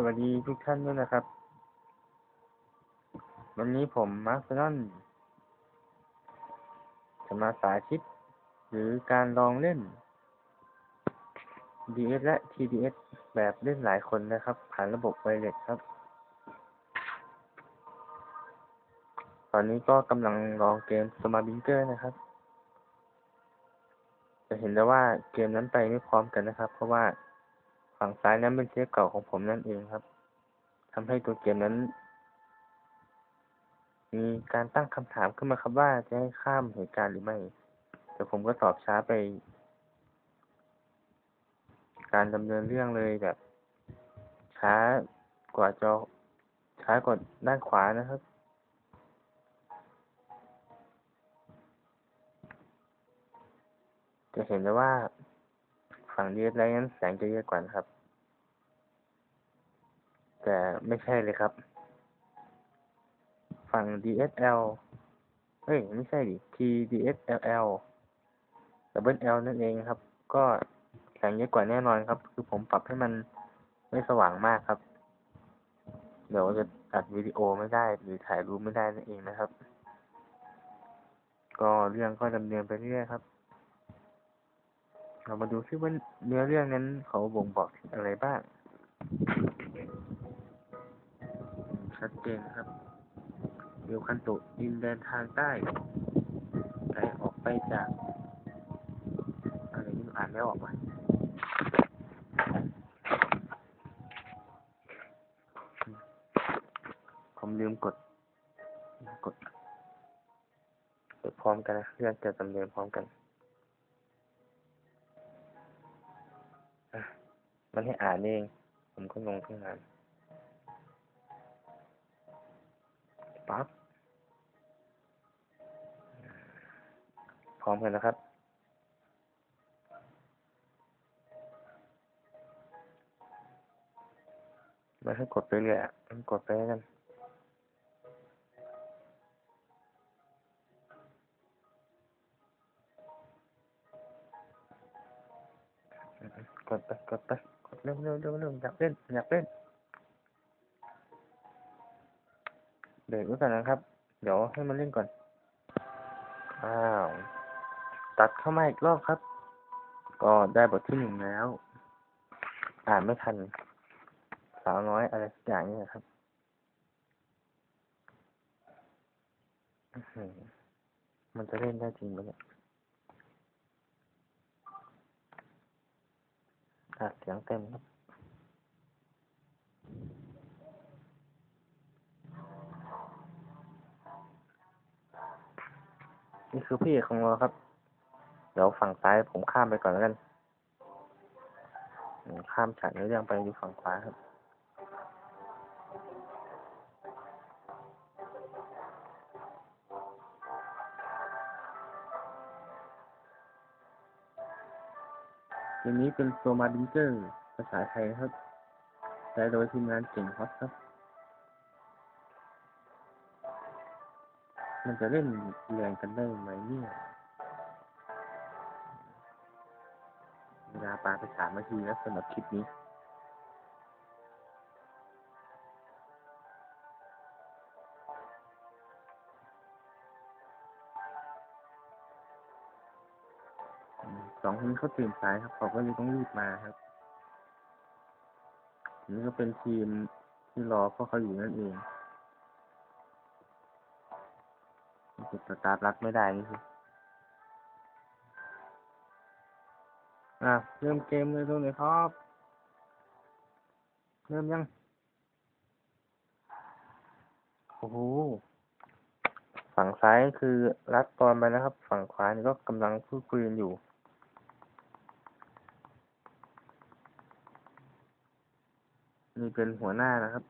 สวัสดีทุกท่านด้วยนะครับ วันนี้ผมมาร์คนอนจะมาสาธิต หรือการลองเล่น DS และ TDS แบบเล่นหลายคนนะครับ ผ่านระบบไวเลสครับ ตอนนี้ก็กำลังลองเกม Smart Binker นะครับ จะเห็นได้ว่าเกมนั้นไปไม่พร้อมกันนะครับ เพราะว่า ฝั่งซ้ายนั้นเป็นเซฟเก่าของผมนั่นเองครับทำให้ตัวเกมนั้น มีการตั้งคำถามขึ้นมาครับว่าจะให้ข้ามเหตุการณ์หรือไม่ แต่ผมก็ตอบช้าไป การดำเนินเรื่องเลยแบบ ช้ากว่าจอช้ากว่าด้านขวานะครับจะเห็นได้ว่า ฝั่ง DS ไลท์นั้นแสงจะเยอะกว่านะครับ แต่ไม่ใช่เลยครับ ฝั่ง DSL เฮ้ย ไม่ใช่ดิ TDSLL Double L นั่นเองครับ ก็แสงเยอะกว่าแน่นอนครับ คือผมปรับให้มันไม่สว่างมากครับ เดี๋ยวจะอัดวิดีโอไม่ได้ หรือถ่ายรูปไม่ได้นั่นเองนะครับ ก็เรื่องก็ดำเนินไปเรื่อยครับ เรามาดูซิว่าเนื้อเรื่องนั้นเขาบ่งบอกถึงอะไรบ้าง ชัดเจนครับเรียวคันตะดินแดนทางใต้ไกลออกไปจาก อะไรนี่อ่านไม่ออกว่ะผมลืมกด กด กดพร้อมกันนะเรื่องจะดำเนินพร้อมกัน มันให้อ่านเอง ผมก็งงขึ้นมาปั๊บพร้อมกันนะครับมันให้กดไปเรื่อยอะมันกดไปกัน กดไปกดไปกดเร็วเร็วเร็วเร็วอยากเล่นอยากเล่นเบรกไว้ก่อนนะครับ เดี๋ยวให้มันเล่นก่อน อ้าว ตัดเข้ามาอีกรอบครับ ก็ได้บทที่หนึ่งแล้ว อ่านไม่ทัน สาวน้อยอะไรสักอย่างนี่นะครับมันจะเล่นได้จริงไหมเนี่ย อะเสียงเต็มครับนี่คือพี่ของเราครับ เดี๋ยวฝั่งซ้ายผมข้ามไปก่อนแล้วกัน ข้ามฉากในเรื่องไปอยู่ฝั่งขวาครับ เกมนี้เป็นโซมาดิงเจอร์ภาษาไทยครับ แต่โดยทีมงานเก่งฮอสครับ มันจะเล่นแรงกันได้ไหมเนี่ยเวลาปาไปสามนาทีแล้วสำหรับคลิปนี้ สองคนนี้เขาตื่นสายครับ เขาก็เลยต้องรีบมาครับ นี่ก็เป็นทีมที่รอพวกเขาอยู่นั่นเองกดสตาร์ทรัดไม่ได้นี่คืออะเริ่มเกมเลยตรงไหนครับ เริ่มยัง โอ้โห ฝั่งซ้ายคือรัดตอนไปนะครับ ฝั่งขวานี่ก็กำลังพูดคุยกันอยู่ นี่เป็นหัวหน้านะครับ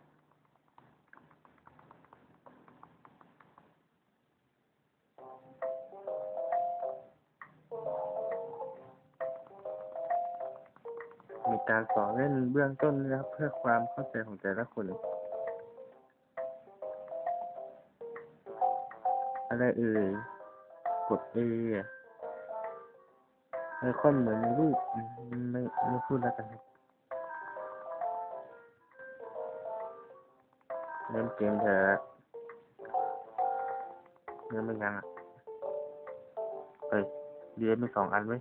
มีการสอนเล่นเบื้องต้นนะครับ เพื่อความเข้าใจของแต่ละคน อะไรเอ่ย กด A ไอคอนเหมือนในรูป ไม่ไม่พูดแล้วกันครับ เล่นเกมเถอะเงินไม่ยังอะเฮ้ยเรียนมีสองอันไว้ย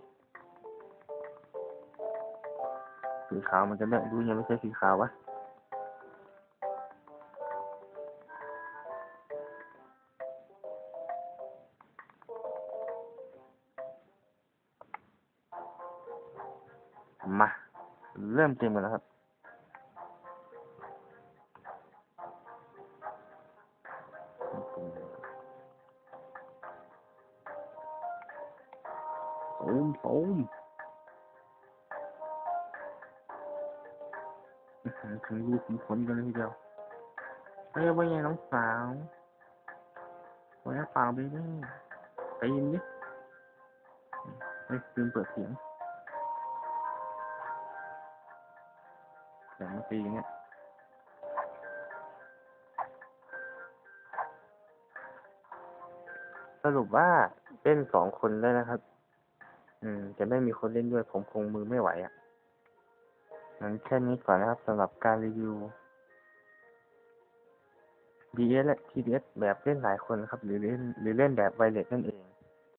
สีขาวมันจะไม่ดูยังไม่ใช่สีขาววะมา เริ่มเกมกันแล้วครับ มโอ้มอื้อหือถึงรูขุมขนกันเลยทีเดียวเฮ้ยว่าไงน้องสาวว่าไงเปล่าไปนี่ไปยินดิเฮ้ยลืมเปิดเสียงเสียงมันตีอย่างเงี้ย รุปว่าเล่นสองคนได้นะครับ อืม จะไม่มีคนเล่นด้วย ผมคงมือไม่ไหวอะงั้นแค่นี้ก่อนนะครับสำหรับการรีวิว BS และ TDS แบบเล่นหลายคนนะครับ หรือเล่นหรือเล่นแบบไวเลสนั่นเอง